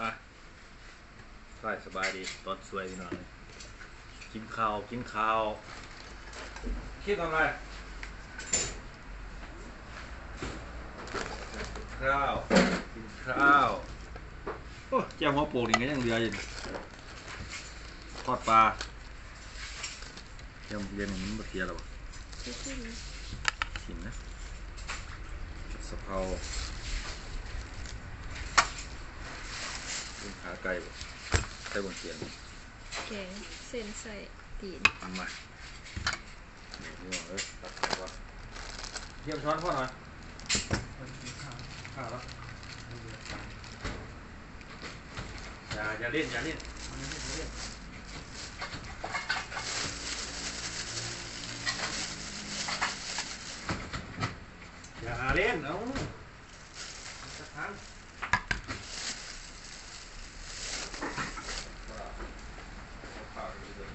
มาใช่สบายดี ตอนสวยพี่น้องเลยกินข้าว กินข้าว คิดทำไรข้าว กินข้าว โอ้เจ้าหัวโปกนี่ก็ยังเหลืออยู่นี่ทอดปลาเยังเรียนอย่างนี้มันบ่เทียหรอวะกินนะสะเพราเป็น ขาไก่บ่ไก่บนเขียนแกงเส้นใส่ตีนทำมานี่พี่น้องเอ้ยตัดไปวะเยี่ยมช้อนพ่อหน่อยข้าวแล้วอย่าอย่าเล่นอย่าเล่นอย่าเล่นเอ้าจะทันข้าวดีเลย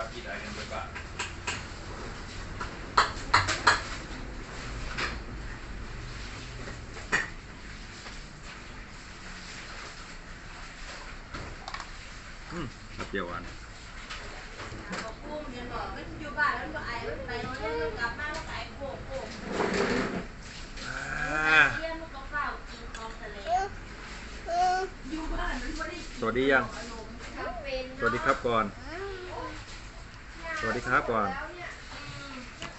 คิดว่าคิดอะไรกันไปบ้างอืมเปรี้ยวหวานบอกกุ้งเนี่ยบอกมันอยู่บ้านแล้วมันก็ไอมันไปโรงเรียนมันกลับบ้านก็ไอโขกโขกอ่าเรียนมันก็เฝ้ากินของทะเลอยู่บ้านมันไม่ได้สวัสดียัง ทั้งเป็นสวัสดีครับก่อน สวัสดีครับก่อนแล้วเนี่ย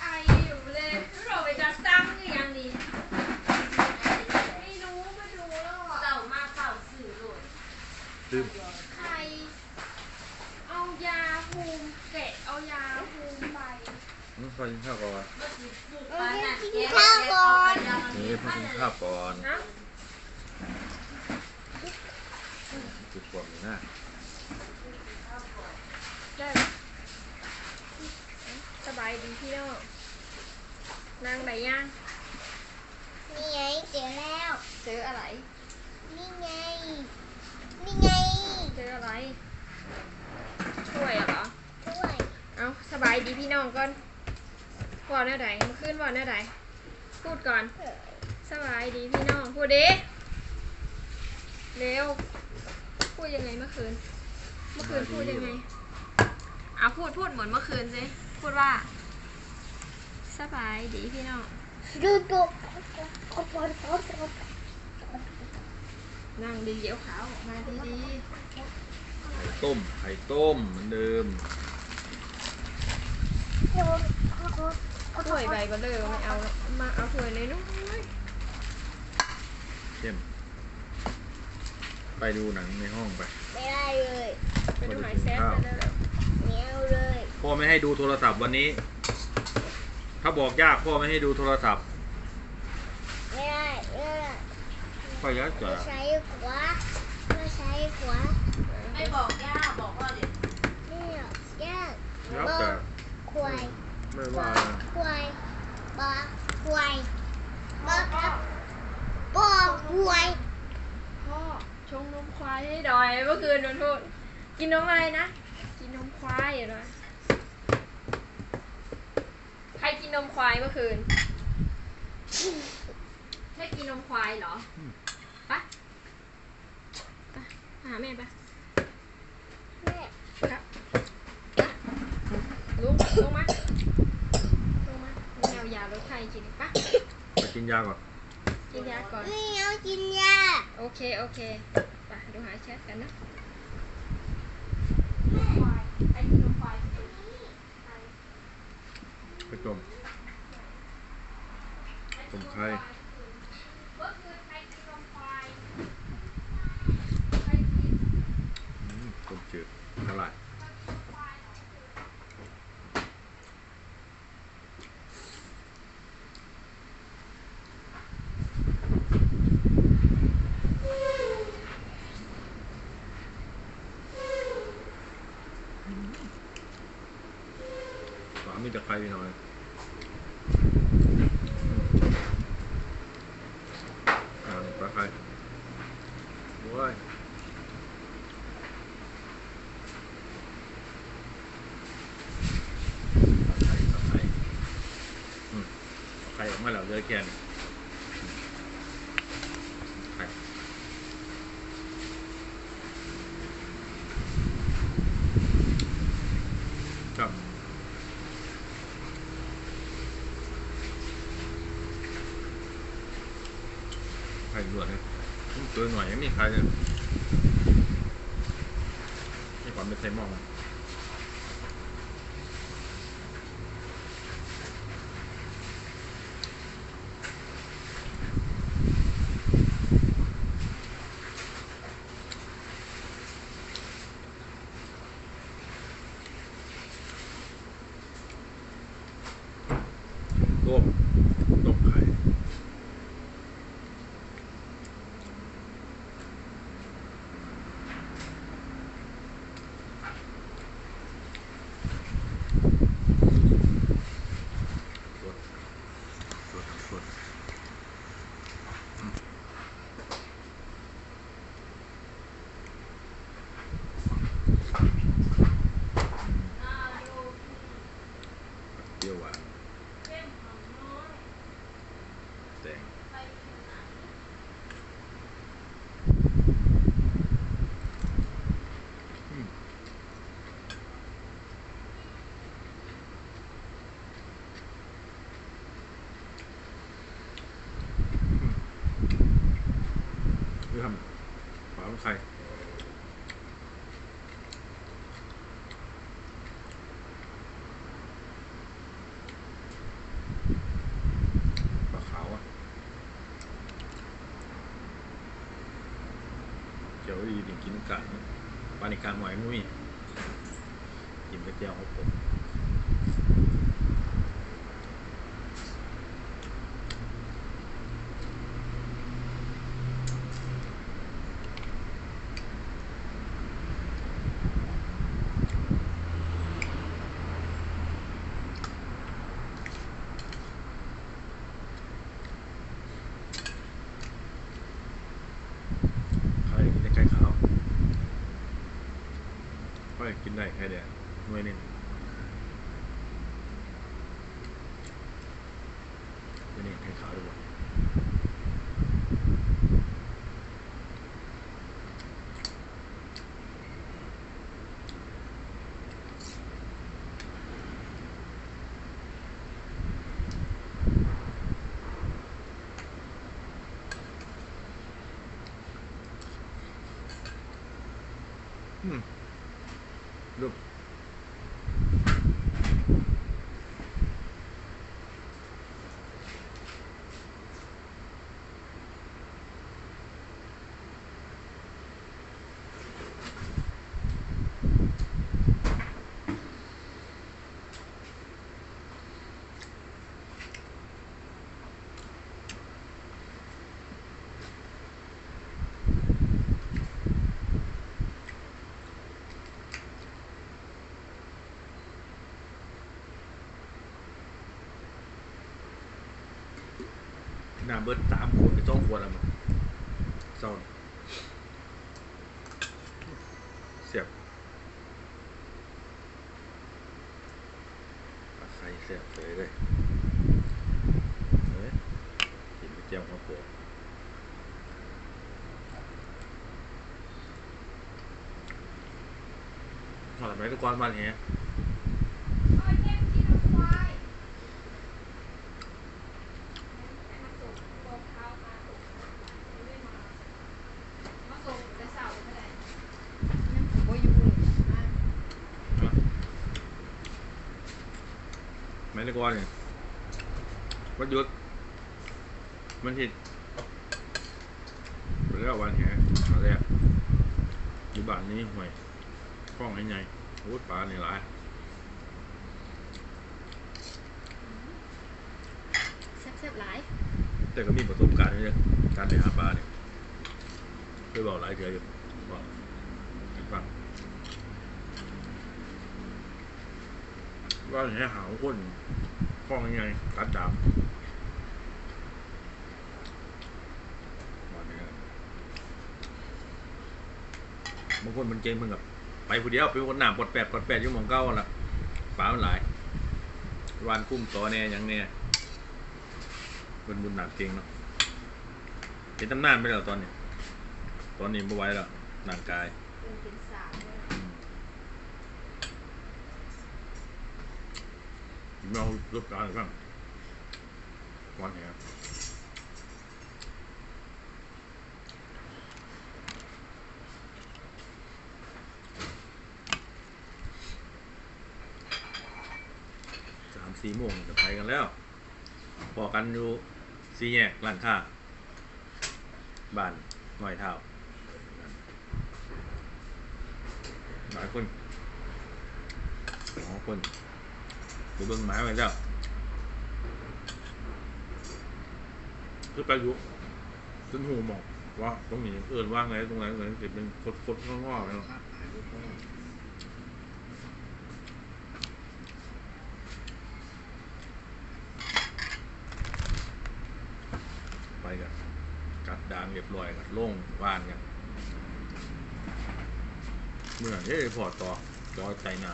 ไออยู่เลยเราไปจะซ้ำหรือยังนี่ไม่รู้มาดูแล้วอะเต่ามาเต่าสื่อโหลดลืมใครเอายาภูมิเกะเอายาภูมิไปอืมขอกินข้าวก่อนเมื่อกี้ปลูกปลาหนักแก้วแก้วเอาไปยังนี่ขอกินข้าวก่อนนะ จุดปวดอยู่นะ ได้ไหมสบายดีพี่น้อง นางไหนย่างนี่ไงเจอแล้ว เจออะไร นี่ไง นี่ไงเจออะไรช่วยเหรอด้วย เอาสบายดีพี่น้องก่อนวอนหน้าใดเมื่อคืนวอนหน้าใดพูดก่อน สบายดีพี่น้องพูดดิเร็วพูดยังไงเมื่อคืน เมื่อคืนพูดยังไงอะพูดพูดเหมือนเมื่อคืนสิพูดว่า สบายดีพี่น้องดูดูนั่งดีเดี๋ยวขาวออกมาดีไข่ต้ม ไข่ต้มเหมือนเดิมๆถ้วยใบก็เลยไม่เอามาเอาถ้วยเลยน้อยเข้มไปดูหนังในห้องไป ไม่ได้เลย ไปดูหายแซ่บไปเลยเหนียวเลยพ่อไม่ให้ดูโทรศัพท์วันนี้ ถ้าบอกยากพ่อไม่ให้ดูโทรศัพท์ไม่ได้ไม่พ่อยักษ์จะไม่ใช้ขวาไม่ใช้ขวาไม่บอกย่าบอกพ่อเด็กนี่หรอกแก้วยักจะควายไม่ว่าควายบอควายบอครับบอควายพ่อชงนมควายให้ดอยเมื่อคืนโดนโทษกินนมอะไรนะ กินนมควายเหรอใครกิ นนมควายเมื่อคืนใช่กินนมควายเหรอไปะปะหาแม่ปะแม่ครับลุงลงมาลงมาไม่เอายาลดไข้กินอีกปะไปกินยาก่อน กินยาก่อน ไม่เอากินยา โอเค โอเค ไปดูหาแชทกันนะ มีแต่ไข่หน่อยอ่าปลาไข่โอ้ยไข่ออกมาแล้วเยอะแค่นี้ ข่ลวนเลยตัวหน่อยยังมีใครเลยมีความเป็นไซมอนมันต้มต้มไข่ สดสดสดเปรี้ยวหวานแตงอืมเรื่องปลาไข่ปลาขาวอะ เจียวดีถึงกินกันปานิกลางหอยมุ้ยกินกระเจียวของผมไข่กินได้ไข่ขาว ค่อยกินได้แค่เดงหน่วยหนึงนี่นี่ไข่ขาวดีกว่า รู น้ำเบิดสามขวดไปสองขวดแล้วมั้งเศร้าเสียบปลาไข่เสียบเลยเลยเฮ้ยกินไปเจียวหัวโปกถอดไปทุกวันวันเนี้ย แม่ตะกอนเนี่ยวัดยุทธมันหิดไปแล้ววันแหมาแรกอยู่บ้านนี้ห่วยฟ้องไอ้ไงโอ้ยปลาในหลายแซ่บๆหลาย แต่ก็มีประสบการณ์เยอะการไปหาปลาเนี่ยเคยบอกหลายเทื่ออยู่บอกให้ฟัง ว่าอย่างนี้หาคนฟ้องยังไงตัดดาบว่าอย่างนี้บางคนมันเก่งมึงกับไปผู้เดียวไปคนหนามปดแปดปดแปดยุ่หมองเก้าละปลามันหลาย วานคุ้มต่อแน่ยังแน่เป็นบุญหนักเก่งเนาะเป็นตำนานไปแล้วตอนนี้ ตอนนี้ไม่ไหวแล้วร่างกาย เป็นกินสามเลยเราลการบ้างวันแหนสามสี่โมงจะไปกันแล้วพอกันอยู่สี่แยกร้านค้าบ้านหน่อยเท่าหลายคนสองคน ไปเบิ่งหมาไว้แล้วคือไปอยุจนหูหมอกว่าตรงนี้เอื่นว่างไหนตรงไหนตรงไหนจะเป็นคดคดงอๆไปเนาะไปกันกัดดางเรียบร้อยกันโล่งว่านกันเมื่อเฮ้ยพอต่อจอใจหนา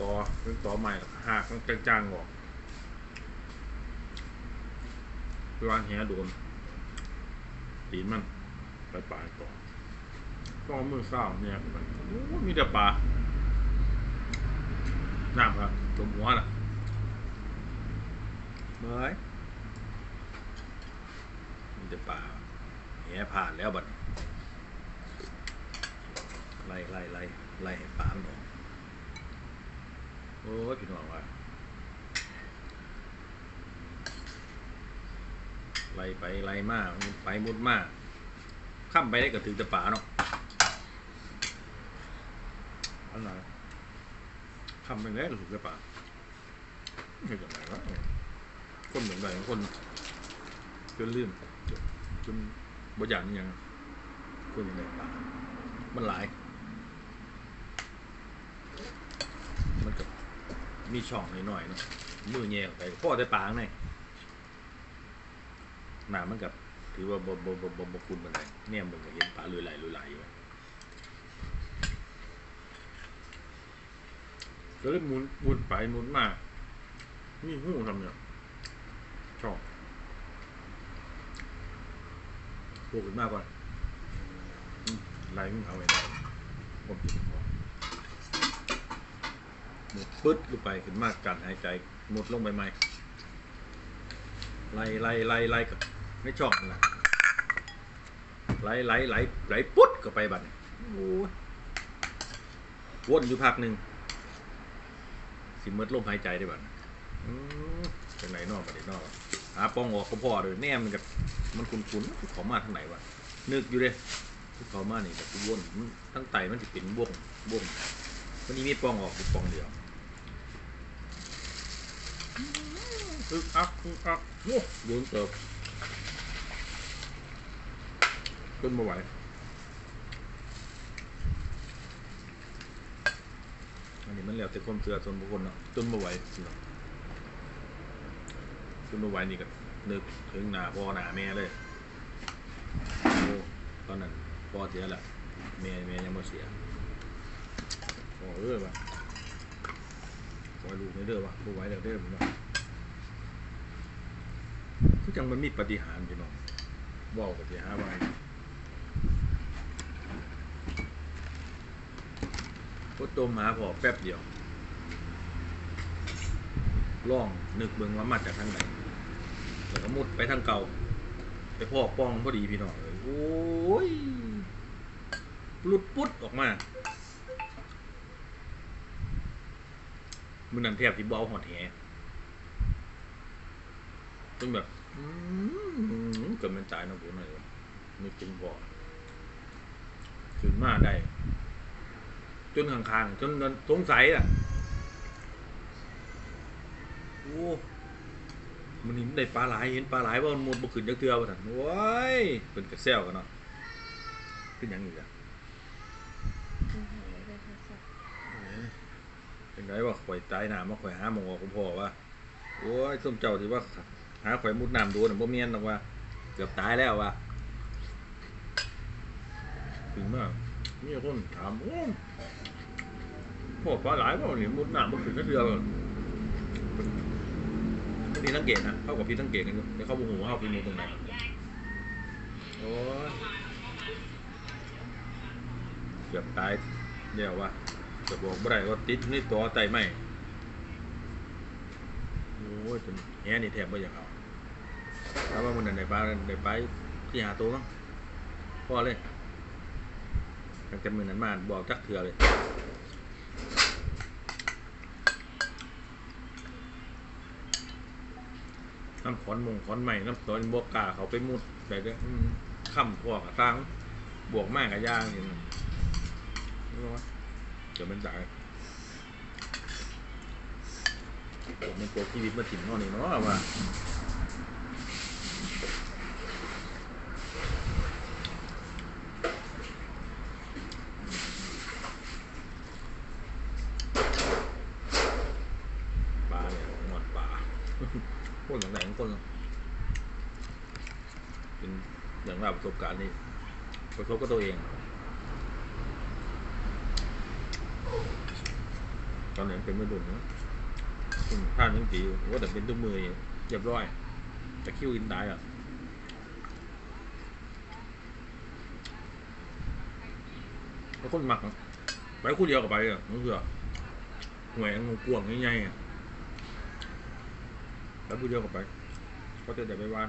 ต่อเป็นต่อใหม่หากมันจางๆออกไปวางแหโดนตีนมันไปปลายต่อต้องเอามือเศร้าเนี่ยมันโอ้มีแต่ปลาน้ำครับตมหัวน่ะเมื่อยมีแต่ปลาแหผ่านแล้วบัดนี้ไล่ไล่ไล่ไล่ให้ปลามันออกโอ้ยพี่น้องว่าไล่ไปไล่มามุดไปมุดมากข้ามไปได้ก็ถึงจะป่าเนาะอันไหนข้ามไปได้ก็ถึงจะป่าไม่จังไหนวะคนเหมือนกันคนจนลืมจนจนบ่อยากยังคนยังไงป่ามันหลาย มันก็ มีช่องหน่อยๆเนาะมือแย่อไปพ่อได้ปาข้างในหนามันกับถือว่าบ่บ่บ่บ่บ่คุณมันไดเนี่ยมึงก็เห็นปลาลุยไหลลุยไหลอยู่ก็เลยหมุนหมุนไปหมุนมามีหูทำเนี่ยช่องปลูกขึ้นมาก่อนไหลมึงเอาไว้ได้ผมจะ หมดปึ๊ดลงไปขึ้นมากการหายใจหมดลงไปไหมไล่ไล่ไล่ไล่กับไม่ชอบนั่นนะไล่ไล่ไล่ไล่ปุ๊ดก็ไปบัดนี้โอ้วนอยู่พักหนึ่งสิหมดลมหายใจได้บัดอืมจังไหนนอกบัดนี้นอกหาป้องออกก็พอเลยแนมมันกับมันคุ้นๆเขามาทางไหนวะนึกอยู่เลยเขามานี่แบบวนมันทั้งไตมันจะเป็นวงวงวันนี้มีปองออกอยู่ปองเดียว อึกอักอึกอักโอ้โดนเติบจนไม่ไหวอันนี้มันแล้วแต่ความเชื่อส่วนบุคคลเนาะจนไม่ไหวสิเนาะจนไม่ไหวนี่ก็นึกถึงหน้าพ่อหน้าแม่เลยโอ้ตอนนั้นพ่อเสียแล้วแม่แม่ยังไม่เสียขอเด้อวะ ขอให้ลูไม่เด้อว่ะบ่ไหวแล้วเด้อผมว่าคือจังมันมีปฏิหารพี่น้องว้าปฏิหารย์ว่าไงก็ตมหาพอแป๊บเดียวล่องนึกเบิ่งว่ามาจากทางไหนแล้วก็มุดไปทางเก่า ไปพ่อป้องพอดีพี่น้องเลยโอ้ยหลุดปุ๊ดออกมา มันนั่นแทบที่เบเอาหอดแหจนแบบเกิดมันตายนะผมหน่อยวะนึกถึงบ่อขึ้นมาได้ จนข้างๆจนสงสัยอะโอ้มันนี่มันได้ปลาหลายเห็นปลาหลายว่ามันหมดบุขึ้นจักเทือว่าท่นว้ยเป็นกระเซลกันเนาะเป็นหยังอีกอะ เป็น ไงว่าข่อยตายน้ำมาข่อยหาหมองออกคุณพ่อว่าโอ้ยส้มเจ้าที่ว่า หาข่อยมุดน้ำโดนน่ะบ่เมียนหรอกว่า เกือบตายแล้วว่าถึงมากมีคนถามโอ้พ่อปลาหลายว่านี่มุดน้ำบ่ขึ้นก็เดือดไม่ได้พี่สังเกตนะเข้ากับพี่สังเกตกันอยู่เดี๋ยวเขาบูหูว่าเขาพี่มูตรงไหนโอ้ยเกือบตายเดี๋ยวว่า จะบอกบ่ได้ว่าติดนี่ตัวไตไหมโอ้ยจนแง่นี่แทบไม่อยากเอาถ้าว่ามันในปลาในปที่หาตัวมั้งพอเลยตั้งแต่มือนั้นมาบอกจักเถื่อเลยน้ำขอนมงขอนใหม่น้ำตอนบวกกาเขาไปมุดไปเด้อค่ำพวกอะสร้างบวกมากกับย่างนี่นะรู้ เดี๋ยวมันจ่ายผมเป็นตัวชีวิตมาถิ่นนอนนี่เนาะว่าปลาเนี่ยหมดปลาพวกหลังไหนของคนเป็นอย่างเราประสบการณ์นี่ประสบกับตัวเอง ตอนนั้นเป็นไม่ดุนนะท่านยังตีว่าแต่เป็นตุ้มมือเรียบร้อยแต่คิ้วอินได้อะแล้วคนหมักไปคู่เดียวกับไปอะมันคือหวยงูกวงง่ายๆอะแล้วผู้เดียวกับไป ก็จะเดี๋ยวไปวาน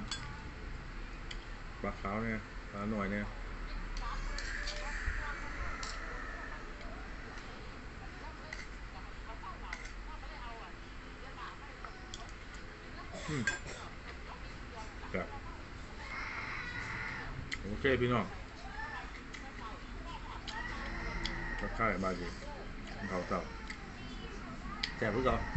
ปลาขาวเนี่ยปลาหน่อยเนี่ย อืมครับโอเคพี่น้องก็ค่ายบาจีเขาเต่าแซ่บพี่ก่อน Right.